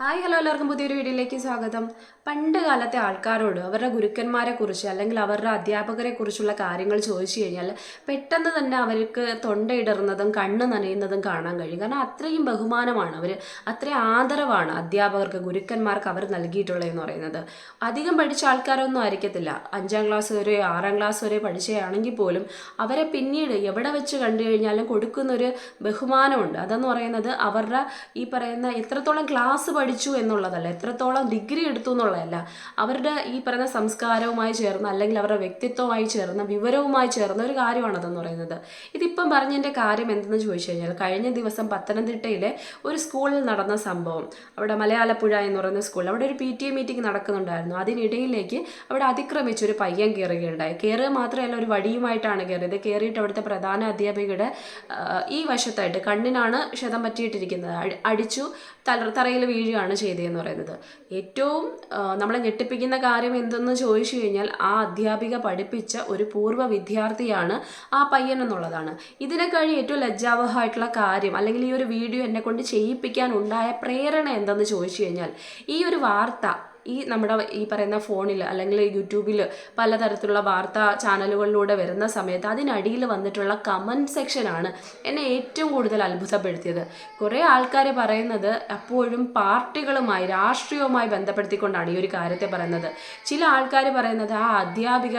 Hi hello എല്ലാവർക്കും പുതിയൊരു വീഡിയോയിലേക്ക് സ്വാഗതം. പണ്ട് കാലത്തെ ആൾക്കാരോട് അവരുടെ ഗുരുക്കന്മാരെ കുറിച്ച് അല്ലെങ്കിൽ അവരുടെ അധ്യാപകരെ കുറിച്ചുള്ള കാര്യങ്ങൾ ചോദിച്ചു കഴിഞ്ഞാൽ പെട്ടെന്ന് തന്നെ അവർക്ക് തൊണ്ടയിടറുന്നതും കണ്ണ് നനയുന്നതും കാണാൻ കഴിയും. കാരണം അത്രയും ബഹുമാനമാണ് അവർ അത്രയും ആദരവാണ് അധ്യാപകർക്ക് ഗുരുക്കന്മാർക്ക് അവർ നൽകിയിട്ടുള്ളതെന്ന് പറയുന്നത്. അധികം പഠിച്ച ആൾക്കാരൊന്നും ആയിരിക്കത്തില്ല. അഞ്ചാം ക്ലാസ് വരെ ആറാം ക്ലാസ് വരെ പഠിച്ചതാണെങ്കിൽ പോലും അവരെ പിന്നീട് എവിടെ വെച്ച് കണ്ടു കഴിഞ്ഞാലും കൊടുക്കുന്നൊരു ബഹുമാനമുണ്ട്. അതെന്ന് പറയുന്നത് അവരുടെ ഈ പറയുന്ന എത്രത്തോളം ക്ലാസ് പഠിച്ചു എന്നുള്ളതല്ല എത്രത്തോളം ഡിഗ്രി എടുത്തു എന്നുള്ളതല്ല. അവരുടെ ഈ പറയുന്ന സംസ്കാരവുമായി ചേർന്ന് അല്ലെങ്കിൽ അവരുടെ വ്യക്തിത്വമായി ചേർന്ന് വിവരവുമായി ചേർന്ന ഒരു കാര്യമാണ് അതെന്ന് പറയുന്നത്. ഇതിപ്പം പറഞ്ഞതിന്റെ കാര്യം എന്തെന്ന് ചോദിച്ചു കഴിഞ്ഞാൽ കഴിഞ്ഞ ദിവസം പത്തനംതിട്ടയിലെ ഒരു സ്കൂളിൽ നടന്ന സംഭവം. അവിടെ മലയാളപ്പുഴ എന്ന് പറയുന്ന സ്കൂളിൽ അവിടെ ഒരു പി ടി എ മീറ്റിംഗ് നടക്കുന്നുണ്ടായിരുന്നു. അതിനിടയിലേക്ക് അവിടെ അതിക്രമിച്ച് ഒരു പയ്യൻ കയറുകയുണ്ടായി. കയറുക മാത്രമല്ല ഒരു വടിയുമായിട്ടാണ് കയറിയത്. കയറിയിട്ട് അവിടുത്തെ പ്രധാന അധ്യാപികയുടെ ഈ വശത്തായിട്ട് കണ്ണിനാണ് ക്ഷതം പറ്റിയിട്ടിരിക്കുന്നത്. അടി- അടിച്ചു തല വീഴുകയാണ് ചെയ്തതെന്ന് പറയുന്നത്. ഏറ്റവും നമ്മളെ ഞെട്ടിപ്പിക്കുന്ന കാര്യം എന്തെന്ന് ചോദിച്ചു കഴിഞ്ഞാൽ ആ അധ്യാപിക പഠിപ്പിച്ച ഒരു പൂർവ വിദ്യാർത്ഥിയാണ് ആ പയ്യൻ എന്നുള്ളതാണ്. ഇതിനെക്കാളും ഏറ്റവും ലജ്ജാവഹമായിട്ടുള്ള കാര്യം അല്ലെങ്കിൽ ഈ ഒരു വീഡിയോ എന്നെ കൊണ്ട് ചെയ്യിപ്പിക്കാൻ ഉണ്ടായ പ്രേരണ എന്തെന്ന് ചോദിച്ചു കഴിഞ്ഞാൽ ഈ ഒരു വാർത്ത ഈ നമ്മുടെ ഈ പറയുന്ന ഫോണിൽ അല്ലെങ്കിൽ യൂട്യൂബിൽ പലതരത്തിലുള്ള വാർത്താ ചാനലുകളിലൂടെ വരുന്ന സമയത്ത് അതിനടിയിൽ വന്നിട്ടുള്ള കമന്റ് സെക്ഷനാണ് എന്നെ ഏറ്റവും കൂടുതൽ അത്ഭുതപ്പെടുത്തിയത്. കുറേ ആൾക്കാർ പറയുന്നത് അപ്പോഴും പാർട്ടികളുമായി രാഷ്ട്രീയവുമായി ബന്ധപ്പെടുത്തിക്കൊണ്ടാണ് ഈ ഒരു കാര്യത്തെ പറയുന്നത്. ചില ആൾക്കാർ പറയുന്നത് ആ അധ്യാപിക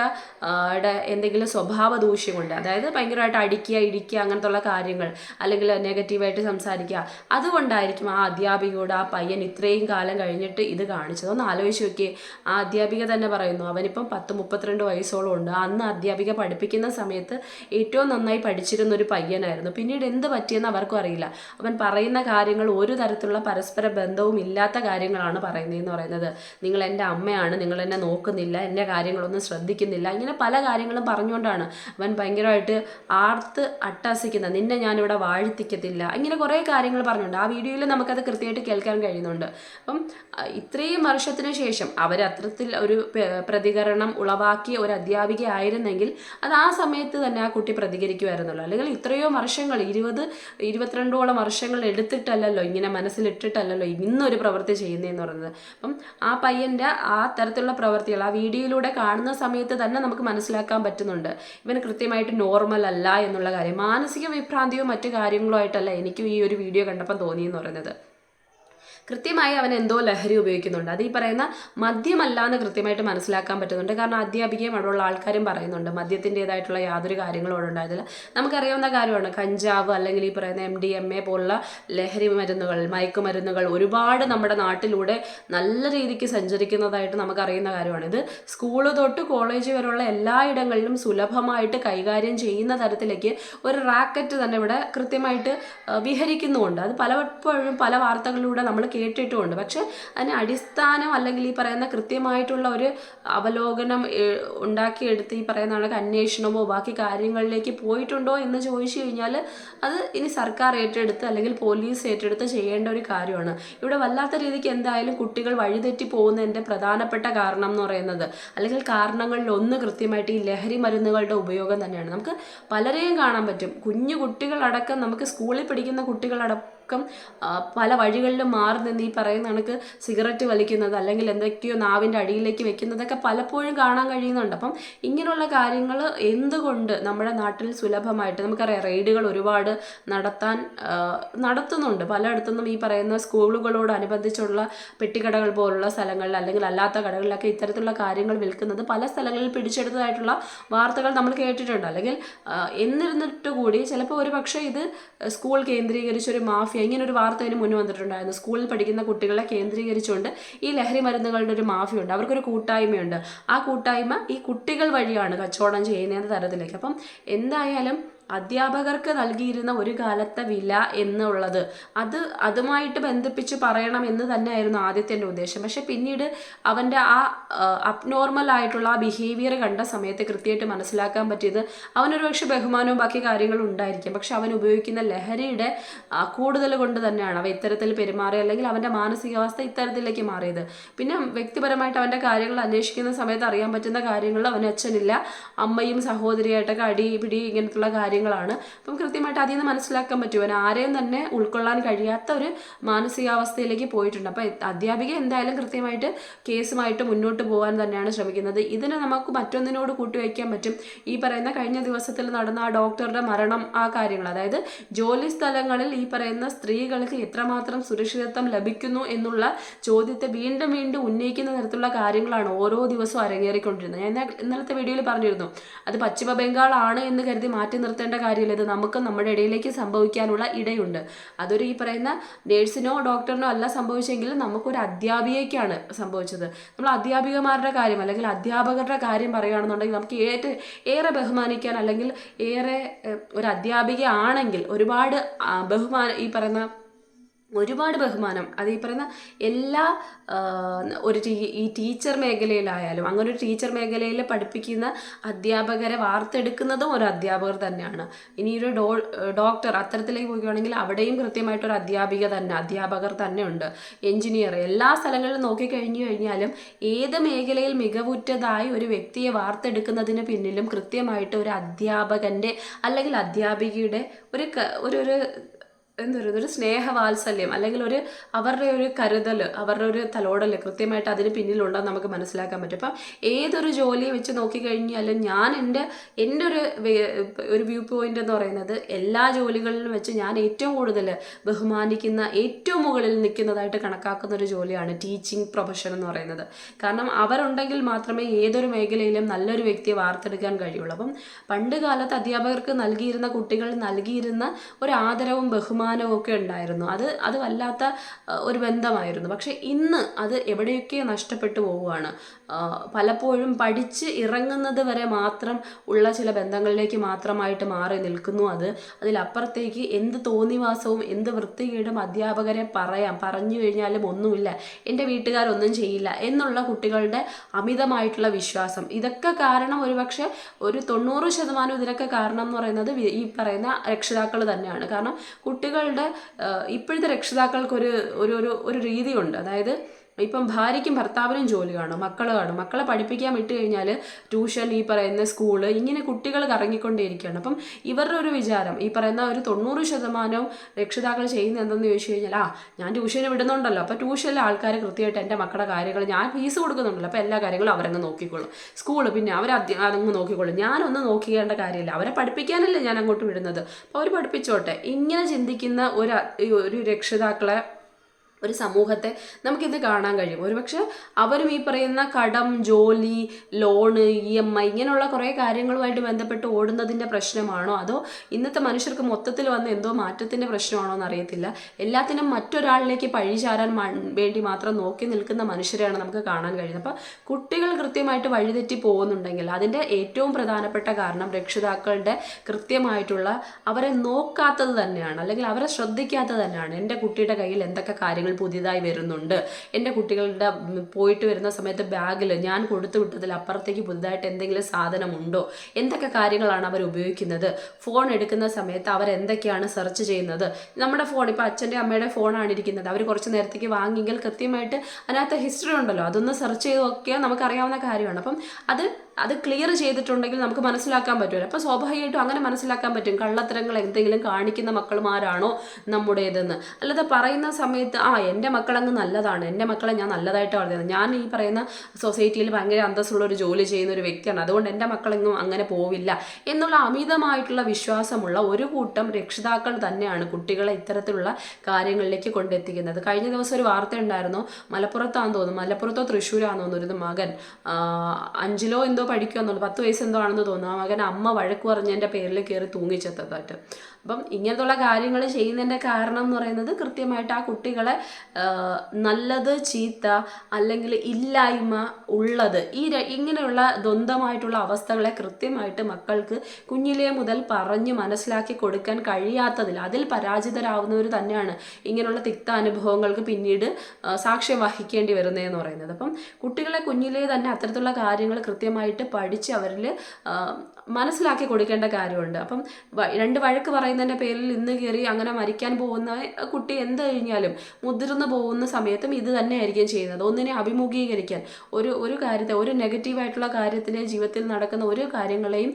എന്തെങ്കിലും സ്വഭാവ ദൂഷ്യം കൊണ്ട് അതായത് ഭയങ്കരമായിട്ട് അടിക്കുക ഇടിക്കുക അങ്ങനത്തുള്ള കാര്യങ്ങൾ അല്ലെങ്കിൽ നെഗറ്റീവായിട്ട് സംസാരിക്കുക. അതുകൊണ്ടായിരിക്കും ആ അധ്യാപികയോട് ആ പയ്യൻ ഇത്രയും കാലം കഴിഞ്ഞിട്ട് ഇത് കാണിച്ചത്. ആലോചിച്ച് നോക്കിയേ ആ അധ്യാപിക തന്നെ പറയുന്നു അവനിപ്പം പത്ത് മുപ്പത്തിരണ്ട് വയസ്സോളം ഉണ്ട്. അന്ന് അധ്യാപിക പഠിപ്പിക്കുന്ന സമയത്ത് ഏറ്റവും നന്നായി പഠിച്ചിരുന്ന ഒരു പയ്യനായിരുന്നു. പിന്നീട് എന്ത് പറ്റിയെന്ന് അവർക്കും അറിയില്ല. അവൻ പറയുന്ന കാര്യങ്ങൾ ഒരു തരത്തിലുള്ള പരസ്പര ബന്ധവും ഇല്ലാത്ത കാര്യങ്ങളാണ് പറയുന്നതെന്ന് പറയുന്നത്. നിങ്ങൾ എന്റെ അമ്മയാണ് നിങ്ങൾ എന്നെ നോക്കുന്നില്ല എന്റെ കാര്യങ്ങളൊന്നും ശ്രദ്ധിക്കുന്നില്ല. ഇങ്ങനെ പല കാര്യങ്ങളും പറഞ്ഞുകൊണ്ടാണ് അവൻ ഭയങ്കരമായിട്ട് ആർത്ത് അട്ടാസിക്കുന്ന നിന്നെ ഞാനിവിടെ വാഴ്ത്തിക്കത്തില്ല. ഇങ്ങനെ കുറേ കാര്യങ്ങൾ പറഞ്ഞുണ്ട് ആ വീഡിയോയിൽ നമുക്കത് കൃത്യമായിട്ട് കേൾക്കാൻ കഴിയുന്നുണ്ട്. അപ്പം ഇത്രയും വർഷത്തിന് ശേഷം അവർ അത്തരത്തിൽ ഒരു പ്രതികരണം ഉളവാക്കിയ ഒരു അധ്യാപിക ആയിരുന്നെങ്കിൽ അത് ആ സമയത്ത് തന്നെ ആ കുട്ടി പ്രതികരിക്കുമായിരുന്നല്ലോ. അല്ലെങ്കിൽ ഇത്രയോ വർഷങ്ങൾ ഇരുപത് ഇരുപത്തിരണ്ടോളം വർഷങ്ങൾ എടുത്തിട്ടല്ലല്ലോ ഇങ്ങനെ മനസ്സിലിട്ടിട്ടല്ലല്ലോ ഇന്നൊരു പ്രവൃത്തി ചെയ്യുന്നതെന്ന് പറയുന്നത്. അപ്പം ആ പയ്യന്റെ ആ തരത്തിലുള്ള പ്രവൃത്തികൾ ആ വീഡിയോയിലൂടെ കാണുന്ന സമയത്ത് തന്നെ നമുക്ക് മനസ്സിലാക്കാൻ പറ്റുന്നുണ്ട്. ഇവൻ കൃത്യമായിട്ട് നോർമൽ അല്ല എന്നുള്ള കാര്യം. മാനസിക വിഭ്രാന്തിയോ മറ്റു കാര്യങ്ങളോ ആയിട്ടല്ല എനിക്കും ഈ ഒരു വീഡിയോ കണ്ടപ്പോൾ തോന്നിയെന്ന് പറയുന്നത്. കൃത്യമായി അവൻ എന്തോ ലഹരി ഉപയോഗിക്കുന്നുണ്ട്. അത് ഈ പറയുന്ന മദ്യമല്ല എന്ന് കൃത്യമായിട്ട് മനസ്സിലാക്കാൻ പറ്റുന്നുണ്ട്. കാരണം അധ്യാപികയും അവിടെയുള്ള ആൾക്കാരും പറയുന്നുണ്ട് മദ്യത്തിന്റെതായിട്ടുള്ള യാതൊരു കാര്യങ്ങളും അവിടെ ഉണ്ടായതില്ല നമുക്കറിയാവുന്ന കാര്യമാണ് കഞ്ചാവ് അല്ലെങ്കിൽ ഈ പറയുന്ന എം ഡി എം എ പോലുള്ള ലഹരി മരുന്നുകൾ മയക്കുമരുന്നുകൾ ഒരുപാട് നമ്മുടെ നാട്ടിലൂടെ നല്ല രീതിക്ക് സഞ്ചരിക്കുന്നതായിട്ട് നമുക്കറിയുന്ന കാര്യമാണ്. ഇത് സ്കൂൾ തൊട്ട് കോളേജ് വരെയുള്ള എല്ലായിടങ്ങളിലും സുലഭമായിട്ട് കൈകാര്യം ചെയ്യുന്ന തരത്തിലേക്ക് ഒരു റാക്കറ്റ് തന്നെ ഇവിടെ കൃത്യമായിട്ട് വിഹരിക്കുന്നുമുണ്ട്. അത് പലപ്പോഴും പല വാർത്തകളിലൂടെ നമ്മൾ കേട്ടിട്ടുമുണ്ട്. പക്ഷെ അതിന് അടിസ്ഥാനം അല്ലെങ്കിൽ ഈ പറയുന്ന കൃത്യമായിട്ടുള്ള ഒരു അവലോകനം ഉണ്ടാക്കിയെടുത്ത് ഈ പറയുന്ന കണക്ക് അന്വേഷണമോ ബാക്കി കാര്യങ്ങളിലേക്ക് പോയിട്ടുണ്ടോ എന്ന് ചോദിച്ചു കഴിഞ്ഞാൽ അത് ഇനി സർക്കാർ ഏറ്റെടുത്ത് അല്ലെങ്കിൽ പോലീസ് ഏറ്റെടുത്ത് ചെയ്യേണ്ട ഒരു കാര്യമാണ്. ഇവിടെ വല്ലാത്ത രീതിക്ക് എന്തായാലും കുട്ടികൾ വഴിതെറ്റി പോകുന്നതിന്റെ പ്രധാനപ്പെട്ട കാരണം എന്ന് പറയുന്നത് അല്ലെങ്കിൽ കാരണങ്ങളിൽ ഒന്ന് കൃത്യമായിട്ട് ഈ ലഹരി മരുന്നുകളുടെ ഉപയോഗം തന്നെയാണ്. നമുക്ക് പലരെയും കാണാൻ പറ്റും. കുഞ്ഞു കുട്ടികളടക്കം നമുക്ക് സ്കൂളിൽ പഠിക്കുന്ന കുട്ടികളടക്കം ആ, പല വഴികളിലും മാറി നിന്ന് ഈ പറയുന്ന കണക്ക് സിഗരറ്റ് വലിക്കുന്നത് അല്ലെങ്കിൽ എന്തൊക്കെയോ നാവിന്റെ അടിയിലേക്ക് വെക്കുന്നതൊക്കെ പലപ്പോഴും കാണാൻ കഴിയുന്നുണ്ട്. അപ്പം ഇങ്ങനെയുള്ള കാര്യങ്ങൾ എന്തുകൊണ്ട് നമ്മുടെ നാട്ടിൽ സുലഭമായിട്ട് നമുക്കറിയാം റെയ്ഡുകൾ ഒരുപാട് നടത്താൻ നടത്തുന്നുണ്ട്. പലയിടത്തുനിന്നും ഈ പറയുന്ന സ്കൂളുകളോടനുബന്ധിച്ചുള്ള പെട്ടിക്കടകൾ പോലുള്ള സ്ഥലങ്ങളിൽ അല്ലെങ്കിൽ അല്ലാത്ത കടകളിലൊക്കെ ഇത്തരത്തിലുള്ള കാര്യങ്ങൾ വിൽക്കുന്നത് പല സ്ഥലങ്ങളിൽ പിടിച്ചെടുത്തതായിട്ടുള്ള വാർത്തകൾ നമ്മൾ കേട്ടിട്ടുണ്ട്. അല്ലെങ്കിൽ എന്നിരുന്നിട്ട് കൂടി ചിലപ്പോൾ ഒരു പക്ഷേ ഇത് സ്കൂൾ കേന്ദ്രീകരിച്ചൊരു മാഫിയ ഇങ്ങനെ ഒരു വാർത്ത ഇതിന് മുന്നേ വന്നിട്ടുണ്ടായിരുന്നു. സ്കൂളിൽ പഠിക്കുന്ന കുട്ടികളെ കേന്ദ്രീകരിച്ചുകൊണ്ട് ഈ ലഹരി മരുന്നുകളുടെ ഒരു മാഫിയുണ്ട്. അവർക്കൊരു കൂട്ടായ്മയുണ്ട്. ആ കൂട്ടായ്മ ഈ കുട്ടികൾ വഴിയാണ് കച്ചവടം ചെയ്യുന്ന തരത്തിലേക്ക്. അപ്പം എന്തായാലും അധ്യാപകർക്ക് നൽകിയിരുന്ന ഒരു കാലത്തെ വില എന്നുള്ളത്. അത് അതുമായിട്ട് ബന്ധിപ്പിച്ച് പറയണം എന്ന് തന്നെയായിരുന്നു ആദ്യത്തെ എന്റെ ഉദ്ദേശം. പക്ഷെ പിന്നീട് അവന്റെ ആ അബ്നോർമൽ ആയിട്ടുള്ള ആ ബിഹേവിയർ കണ്ട സമയത്ത് കൃത്യമായിട്ട് മനസ്സിലാക്കാൻ പറ്റിയത് അവനൊരു പക്ഷെ ബഹുമാനവും ബാക്കി കാര്യങ്ങളും ഉണ്ടായിരിക്കും. പക്ഷെ അവൻ ഉപയോഗിക്കുന്ന ലഹരിയുടെ കൂടുതൽ കൊണ്ട് തന്നെയാണ് അവ ഇത്തരത്തിൽ പെരുമാറിയ അല്ലെങ്കിൽ അവന്റെ മാനസികാവസ്ഥ ഇത്തരത്തിലേക്ക് മാറിയത്. പിന്നെ വ്യക്തിപരമായിട്ട് അവന്റെ കാര്യങ്ങൾ അന്വേഷിക്കുന്ന സമയത്ത് അറിയാൻ പറ്റുന്ന കാര്യങ്ങൾ അവന് അച്ഛനില്ല. അമ്മയും സഹോദരിയായിട്ടൊക്കെ അടി പിടി ഇങ്ങനത്തുള്ള കാര്യങ്ങൾ കാര്യങ്ങളാണ്. അപ്പം കൃത്യമായിട്ട് അതിൽ നിന്ന് മനസ്സിലാക്കാൻ പറ്റും. അവൻ ആരെയും തന്നെ ഉൾക്കൊള്ളാൻ കഴിയാത്ത ഒരു മാനസികാവസ്ഥയിലേക്ക് പോയിട്ടുണ്ട്. അപ്പം അധ്യാപിക എന്തായാലും കൃത്യമായിട്ട് കേസുമായിട്ട് മുന്നോട്ട് പോകാൻ തന്നെയാണ് ശ്രമിക്കുന്നത്. ഇതിനെ നമുക്ക് മറ്റൊന്നിനോട് കൂട്ടിവയ്ക്കാൻ പറ്റും. ഈ പറയുന്ന കഴിഞ്ഞ ദിവസത്തിൽ നടന്ന ആ ഡോക്ടറുടെ മരണം ആ കാര്യങ്ങൾ. അതായത് ജോലി സ്ഥലങ്ങളിൽ ഈ പറയുന്ന സ്ത്രീകൾക്ക് എത്രമാത്രം സുരക്ഷിതത്വം ലഭിക്കുന്നു എന്നുള്ള ചോദ്യത്തെ വീണ്ടും വീണ്ടും ഉന്നയിക്കുന്ന തരത്തിലുള്ള കാര്യങ്ങളാണ് ഓരോ ദിവസവും അരങ്ങേറിക്കൊണ്ടിരുന്നത്. ഞാൻ ഇന്ന- ഇന്നലത്തെ വീഡിയോയിൽ പറഞ്ഞിരുന്നു. അത് പശ്ചിമ ബംഗാൾ ആണ് എന്ന് കരുതി മാറ്റി നിർത്തേണ്ട കാര്യമില്ല. ഇത് നമുക്ക് നമ്മുടെ ഇടയിലേക്ക് സംഭവിക്കാനുള്ള ഇടയുണ്ട്. അതൊരു ഈ പറയുന്ന നേഴ്സിനോ ഡോക്ടറിനോ അല്ല സംഭവിച്ചെങ്കിലും നമുക്കൊരു അധ്യാപികയ്ക്കാണ് സംഭവിച്ചത്. നമ്മൾ അധ്യാപികമാരുടെ കാര്യം അല്ലെങ്കിൽ അധ്യാപകരുടെ കാര്യം പറയുകയാണെന്നുണ്ടെങ്കിൽ നമുക്ക് ഏറ്റവും ഏറെ ബഹുമാനിക്കാൻ അല്ലെങ്കിൽ ഏറെ ഒരു അധ്യാപിക ആണെങ്കിൽ ഒരുപാട് ബഹുമാനം ഈ പറയുന്ന ഒരുപാട് ബഹുമാനം. അത് ഈ പറയുന്ന എല്ലാ ഒരു ഈ ടീച്ചർ മേഖലയിലായാലും അങ്ങനെ ഒരു ടീച്ചർ മേഖലയിൽ പഠിപ്പിക്കുന്ന അധ്യാപകരെ വാർത്തെടുക്കുന്നതും ഒരു അധ്യാപകർ തന്നെയാണ്. ഇനി ഒരു ഡോ ഡോക്ടർ അത്തരത്തിലേക്ക് പോവുകയാണെങ്കിൽ അവിടെയും കൃത്യമായിട്ടൊരു അധ്യാപിക തന്നെ അധ്യാപകർ തന്നെ ഉണ്ട് എഞ്ചിനീയർ എല്ലാ സ്ഥലങ്ങളിലും നോക്കിക്കഴിഞ്ഞു കഴിഞ്ഞാലും ഏത് മേഖലയിൽ മികവുറ്റതായി ഒരു വ്യക്തിയെ വാർത്തെടുക്കുന്നതിന് പിന്നിലും കൃത്യമായിട്ട് ഒരു അധ്യാപകന്റെ അല്ലെങ്കിൽ അധ്യാപികയുടെ ഒരു ഒരു എന്താ പറയുക ഒരു സ്നേഹവാത്സല്യം അല്ലെങ്കിൽ ഒരു അവരുടെ ഒരു കരുതൽ അവരുടെ ഒരു തലോടൽ കൃത്യമായിട്ട് അതിന് പിന്നിലുണ്ടെന്ന് നമുക്ക് മനസ്സിലാക്കാൻ പറ്റും. അപ്പം ഏതൊരു ജോലി വെച്ച് നോക്കിക്കഴിഞ്ഞാലും ഞാൻ എന്റെ എന്റെ ഒരു ഒരു വ്യൂ പോയിന്റ് എന്ന് പറയുന്നത് എല്ലാ ജോലികളിലും വെച്ച് ഞാൻ ഏറ്റവും കൂടുതൽ ബഹുമാനിക്കുന്ന ഏറ്റവും മുകളിൽ നിൽക്കുന്നതായിട്ട് കണക്കാക്കുന്ന ഒരു ജോലിയാണ് ടീച്ചിങ് പ്രൊഫഷൻ എന്ന് പറയുന്നത്. കാരണം അവരുണ്ടെങ്കിൽ മാത്രമേ ഏതൊരു മേഖലയിലും നല്ലൊരു വ്യക്തിയെ വാർത്തെടുക്കാൻ കഴിയുള്ളൂ. അപ്പം പണ്ട് കാലത്ത് അധ്യാപകർക്ക് നൽകിയിരുന്ന കുട്ടികൾ നൽകിയിരുന്ന ഒരു ആദരവും ബഹുമാനവും ഒക്കെ ഉണ്ടായിരുന്നു. അത് അത് വല്ലാത്ത ഒരു ബന്ധമായിരുന്നു. പക്ഷെ ഇന്ന് അത് എവിടെയൊക്കെ നഷ്ടപ്പെട്ടു പോവുകയാണ്. പലപ്പോഴും പഠിച്ച് ഇറങ്ങുന്നത് വരെ മാത്രം ഉള്ള ചില ബന്ധങ്ങളിലേക്ക് മാത്രമായിട്ട് മാറി നിൽക്കുന്നു അത്. അതിലപ്പുറത്തേക്ക് എന്ത് തോന്നിവാസവും എന്ത് വൃത്തികേടും അധ്യാപകരെ പറയാം. പറഞ്ഞു കഴിഞ്ഞാലും ഒന്നുമില്ല. എന്റെ വീട്ടുകാരൊന്നും ചെയ്യില്ല എന്നുള്ള കുട്ടികളുടെ അമിതമായിട്ടുള്ള വിശ്വാസം. ഇതൊക്കെ കാരണം ഒരുപക്ഷെ ഒരു തൊണ്ണൂറ് ശതമാനം ഇതിനൊക്കെ കാരണം എന്ന് പറയുന്നത് ഈ പറയുന്ന രക്ഷിതാക്കൾ തന്നെയാണ്. കാരണം കുട്ടികളുടെ ഇപ്പോഴത്തെ രക്ഷിതാക്കൾക്കൊരു ഒരു ഒരു ഒരു രീതിയുണ്ട്. അതായത് ഇപ്പം ഭാര്യയ്ക്കും ഭർത്താവിനും ജോലി കാണും മക്കൾ കാണും. മക്കളെ പഠിപ്പിക്കാൻ വിട്ട് കഴിഞ്ഞാൽ ട്യൂഷൻ ഈ പറയുന്ന സ്കൂൾ ഇങ്ങനെ കുട്ടികൾ കറങ്ങിക്കൊണ്ടേയിരിക്കുകയാണ്. അപ്പം ഇവരുടെ ഒരു വിചാരം ഈ പറയുന്ന ഒരു തൊണ്ണൂറ് ശതമാനവും രക്ഷിതാക്കൾ ചെയ്യുന്ന എന്തെന്ന് ചോദിച്ചു കഴിഞ്ഞാൽ ആ ഞാൻ ട്യൂഷന് വിടുന്നുണ്ടല്ലോ. അപ്പോൾ ട്യൂഷനിലെ ആൾക്കാർ കൃത്യമായിട്ട് എന്റെ മക്കളുടെ കാര്യങ്ങൾ ഞാൻ ഫീസ് കൊടുക്കുന്നുണ്ടല്ലോ. അപ്പോൾ എല്ലാ കാര്യങ്ങളും അവരങ്ങ് നോക്കിക്കോളും. സ്കൂൾ പിന്നെ അവർ അങ്ങ് നോക്കിക്കോളും. ഞാനൊന്നും നോക്കിക്കേണ്ട കാര്യമില്ല. അവരെ പഠിപ്പിക്കാനല്ലേ ഞാൻ അങ്ങോട്ട് വിടുന്നത്. അപ്പോൾ അവർ പഠിപ്പിച്ചോട്ടെ. ഇങ്ങനെ ചിന്തിക്കുന്ന ഒരു ഒരു രക്ഷിതാക്കളെ ഒരു സമൂഹത്തെ നമുക്കിത് കാണാൻ കഴിയും. ഒരുപക്ഷെ അവരും ഈ പറയുന്ന കടം ജോലി ലോണ് ഇ എം ഐ ഇങ്ങനെയുള്ള കുറേ കാര്യങ്ങളുമായിട്ട് ബന്ധപ്പെട്ട് ഓടുന്നതിന്റെ പ്രശ്നമാണോ? അതോ ഇന്നത്തെ മനുഷ്യർക്ക് മൊത്തത്തിൽ വന്ന എന്തോ മാറ്റത്തിന്റെ പ്രശ്നമാണോ എന്നറിയത്തില്ല. എല്ലാത്തിനും മറ്റൊരാളിലേക്ക് പഴിചാരാൻ ചാരാൻ വേണ്ടി മാത്രം നോക്കി നിൽക്കുന്ന മനുഷ്യരെയാണ് നമുക്ക് കാണാൻ കഴിയുന്നത്. അപ്പോൾ കുട്ടികൾ കൃത്യമായിട്ട് വഴിതെറ്റി പോകുന്നുണ്ടെങ്കിൽ അതിന്റെ ഏറ്റവും പ്രധാനപ്പെട്ട കാരണം രക്ഷിതാക്കളുടെ കൃത്യമായിട്ടുള്ള അവരെ നോക്കാത്തത് തന്നെയാണ്. അല്ലെങ്കിൽ അവരെ ശ്രദ്ധിക്കാത്തത് തന്നെയാണ്. എന്റെ കുട്ടിയുടെ കയ്യിൽ എന്തൊക്കെ കാര്യങ്ങൾ പുതിയതായി വരുന്നുണ്ട്. എന്റെ കുട്ടികളുടെ പോയിട്ട് വരുന്ന സമയത്ത് ബാഗിൽ ഞാൻ കൊടുത്തു വിട്ടതിൽ അപ്പുറത്തേക്ക് പുതുതായിട്ട് എന്തെങ്കിലും സാധനമുണ്ടോ? എന്തൊക്കെ കാര്യങ്ങളാണ് അവർ ഉപയോഗിക്കുന്നത്? ഫോൺ എടുക്കുന്ന സമയത്ത് അവർ എന്തൊക്കെയാണ് സെർച്ച് ചെയ്യുന്നത്? നമ്മുടെ ഫോൺ ഇപ്പോൾ അച്ഛന്റെ അമ്മയുടെ ഫോണാണ് ഇരിക്കുന്നത്. അവർ കുറച്ച് നേരത്തേക്ക് വാങ്ങിയെങ്കിൽ കൃത്യമായിട്ട് അതിനകത്ത് ഹിസ്റ്ററി ഉണ്ടല്ലോ. അതൊന്ന് സെർച്ച് ചെയ്തൊക്കെ നമുക്കറിയാവുന്ന കാര്യമാണ്. അപ്പം അത് അത് ക്ലിയർ ചെയ്തിട്ടുണ്ടെങ്കിൽ നമുക്ക് മനസ്സിലാക്കാൻ പറ്റുമല്ലോ. അപ്പോൾ സ്വാഭാവികമായിട്ടും അങ്ങനെ മനസ്സിലാക്കാൻ പറ്റും. കള്ളത്തരങ്ങൾ എന്തെങ്കിലും കാണിക്കുന്ന മക്കളുമാരാണോ നമ്മുടേതെന്ന്. അല്ലാതെ പറയുന്ന സമയത്ത് ആ എന്റെ മക്കളങ്ങ് നല്ലതാണ്. എന്റെ മക്കളെ ഞാൻ നല്ലതായിട്ട് വളർത്തുന്നത് ഞാൻ ഈ പറയുന്ന സൊസൈറ്റിയിൽ ഭയങ്കര അന്തസ്സുള്ള ഒരു ജോലി ചെയ്യുന്ന ഒരു വ്യക്തിയാണ്. അതുകൊണ്ട് എന്റെ മക്കളെങ്ങും അങ്ങനെ പോവില്ല. എന്നുള്ള അമിതമായിട്ടുള്ള വിശ്വാസമുള്ള ഒരു കൂട്ടം രക്ഷിതാക്കൾ തന്നെയാണ് കുട്ടികളെ ഇത്തരത്തിലുള്ള കാര്യങ്ങളിലേക്ക് കൊണ്ടെത്തിക്കുന്നത്. കഴിഞ്ഞ ദിവസം ഒരു വാർത്ത ഉണ്ടായിരുന്നു. മലപ്പുറത്താന്ന് തോന്നുന്നു. മലപ്പുറത്തോ തൃശ്ശൂരാന്ന് തോന്നുന്നു ഒരു മകൻ അഞ്ചിലോ എന്തോ പഠിക്കുമെന്നുള്ളൂ പത്ത് വയസ്സ് എന്തോ ആണെന്ന് തോന്നുന്നു. ആ മകൻ അമ്മ വഴക്ക് പറഞ്ഞതിന്റെ പേരിൽ കയറി തൂങ്ങിച്ചെത്തതായിട്ട്. അപ്പം ഇങ്ങനത്തുള്ള കാര്യങ്ങൾ ചെയ്യുന്നതിന്റെ കാരണം എന്ന് പറയുന്നത് കൃത്യമായിട്ട് ആ കുട്ടികളെ നല്ലത് ചീത്ത അല്ലെങ്കിൽ ഇല്ലായ്മ ഉള്ളത് ഈ ഇങ്ങനെയുള്ള ദ്വന്ദ്മായിട്ടുള്ള അവസ്ഥകളെ കൃത്യമായിട്ട് മക്കൾക്ക് കുഞ്ഞിലേ മുതൽ പറഞ്ഞ് മനസ്സിലാക്കി കൊടുക്കാൻ കഴിയാത്തതിൽ അതിൽ പരാജിതരാവുന്നവർ തന്നെയാണ് ഇങ്ങനെയുള്ള തിക്ത അനുഭവങ്ങൾക്ക് പിന്നീട് സാക്ഷ്യം വഹിക്കേണ്ടി വരുന്നതെന്ന് പറയുന്നത്. അപ്പം കുട്ടികളെ കുഞ്ഞിലേ തന്നെ അത്തരത്തിലുള്ള കാര്യങ്ങൾ കൃത്യമായിട്ട് പഠിച്ച് അവരിൽ മനസ്സിലാക്കി കൊടുക്കേണ്ട കാര്യമുണ്ട്. അപ്പം രണ്ട് വഴക്ക് പറയുന്നതിന്റെ പേരിൽ ഇന്ന് കയറി അങ്ങനെ മരിക്കാൻ പോകുന്ന കുട്ടി എന്ത് കഴിഞ്ഞാലും മുതിർന്നു പോകുന്ന സമയത്തും ഇത് തന്നെയായിരിക്കും ചെയ്യുന്നത്. ഒന്നിനെ അഭിമുഖീകരിക്കാൻ ഒരു ഒരു കാര്യത്തെ ഒരു നെഗറ്റീവായിട്ടുള്ള കാര്യത്തിനെ ജീവിതത്തിൽ നടക്കുന്ന ഒരു കാര്യങ്ങളെയും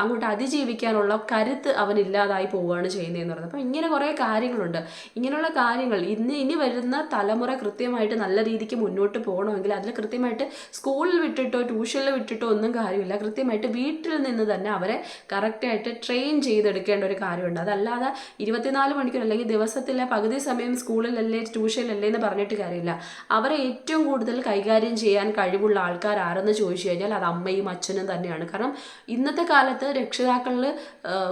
അങ്ങോട്ട് അതിജീവിക്കാനുള്ള കരുത്ത് അവനില്ലാതായി പോവുകയാണ് ചെയ്യുന്നതെന്ന് പറയുന്നത്. അപ്പം ഇങ്ങനെ കുറേ കാര്യങ്ങളുണ്ട്. ഇങ്ങനെയുള്ള കാര്യങ്ങൾ ഇന്ന് ഇനി വരുന്ന തലമുറ കൃത്യമായിട്ട് നല്ല രീതിക്ക് മുന്നോട്ട് പോകണമെങ്കിൽ അതിൽ കൃത്യമായിട്ട് സ്കൂളിൽ വിട്ടിട്ടോ ട്യൂഷനിൽ വിട്ടിട്ടോ ഒന്നും കാര്യമില്ല. കൃത്യമായിട്ട് വീട്ടിൽ നിന്ന് തന്നെ അവരെ കറക്റ്റായിട്ട് ട്രെയിൻ ചെയ്തെടുക്കേണ്ട ഒരു കാര്യമുണ്ട്. അതല്ലാതെ ഇരുപത്തിനാല് മണിക്കൂർ അല്ലെങ്കിൽ ദിവസത്തിലെ പകുതി സമയം സ്കൂളിലല്ലേ ട്യൂഷനിലല്ലേ എന്ന് പറഞ്ഞിട്ട് കാര്യമില്ല. അവരെ ഏറ്റവും കൂടുതൽ കൈകാര്യം ചെയ്യാൻ കഴിവുള്ള ആൾക്കാർ ആരെന്ന് ചോദിച്ചു കഴിഞ്ഞാൽ അത് അമ്മയും അച്ഛനും തന്നെയാണ്. കാരണം ഇന്നത്തെ കാലത്ത് രക്ഷിതാക്കളിൽ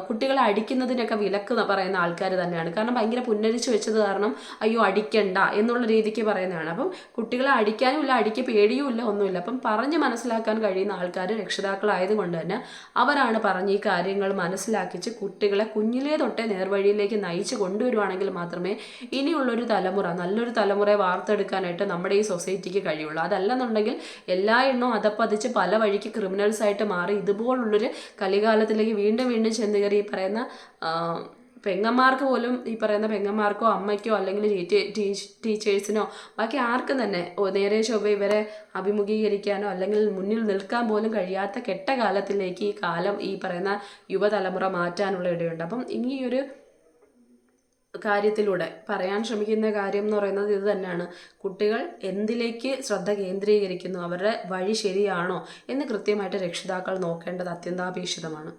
കുട്ടികളെ അടിക്കുന്നതിനൊക്കെ വിലക്ക് പറയുന്ന ആൾക്കാർ തന്നെയാണ്. കാരണം ഭയങ്കര പുന്നരിച്ച് വെച്ചത് കാരണം അയ്യോ അടിക്കണ്ട എന്നുള്ള രീതിക്ക് പറയുന്നതാണ്. അപ്പം കുട്ടികളെ അടിക്കാനും ഇല്ല അടിക്ക് പേടിയും ഇല്ല ഒന്നുമില്ല. അപ്പം പറഞ്ഞ് മനസ്സിലാക്കാൻ കഴിയുന്ന ആൾക്കാർ രക്ഷിതാക്കളായതുകൊണ്ട് തന്നെ അവരാണ് പറഞ്ഞ് ഈ കാര്യങ്ങൾ മനസ്സിലാക്കിച്ച് കുട്ടികളെ കുഞ്ഞിലേ തൊട്ടേ നേർവഴിയിലേക്ക് നയിച്ച് കൊണ്ടുവരുവാണെങ്കിൽ മാത്രമേ ഇനിയുള്ളൊരു തലമുറ നല്ലൊരു തലമുറയെ വാർത്തെടുക്കാനായിട്ട് നമ്മുടെ ഈ സൊസൈറ്റിക്ക് കഴിയുള്ളൂ. അതല്ലെന്നുണ്ടെങ്കിൽ എല്ലാ എണ്ണവും അതപ്പതിച്ച് പല വഴിക്ക് ക്രിമിനൽസ് ആയിട്ട് മാറി ഇതുപോലുള്ളൊരു കലികാലത്തിലേക്ക് വീണ്ടും വീണ്ടും ചെന്ന് കയറി ഈ പറയുന്ന പെങ്ങന്മാർക്ക് പോലും ഈ പറയുന്ന പെങ്ങന്മാർക്കോ അമ്മയ്ക്കോ അല്ലെങ്കിൽ ടീച്ചേഴ്സിനോ ബാക്കി ആർക്കും തന്നെ നേരെ ചൊവ്വ ഇവരെ അഭിമുഖീകരിക്കാനോ അല്ലെങ്കിൽ മുന്നിൽ നിൽക്കാൻ പോലും കഴിയാത്ത കെട്ട കാലത്തിലേക്ക് ഈ കാലം ഈ പറയുന്ന യുവതലമുറ മാറ്റാനുള്ള ഇടയുണ്ട്. അപ്പം ഇനി ഒരു കാര്യത്തിലൂടെ പറയാൻ ശ്രമിക്കുന്ന കാര്യം എന്ന് പറയുന്നത് ഇത് തന്നെയാണ്. കുട്ടികൾ എന്തിലേക്ക് ശ്രദ്ധ കേന്ദ്രീകരിക്കുന്നു? അവരുടെ വഴി ശരിയാണോ എന്ന് കൃത്യമായിട്ട് രക്ഷിതാക്കൾ നോക്കേണ്ടത് അത്യന്താപേക്ഷിതമാണ്.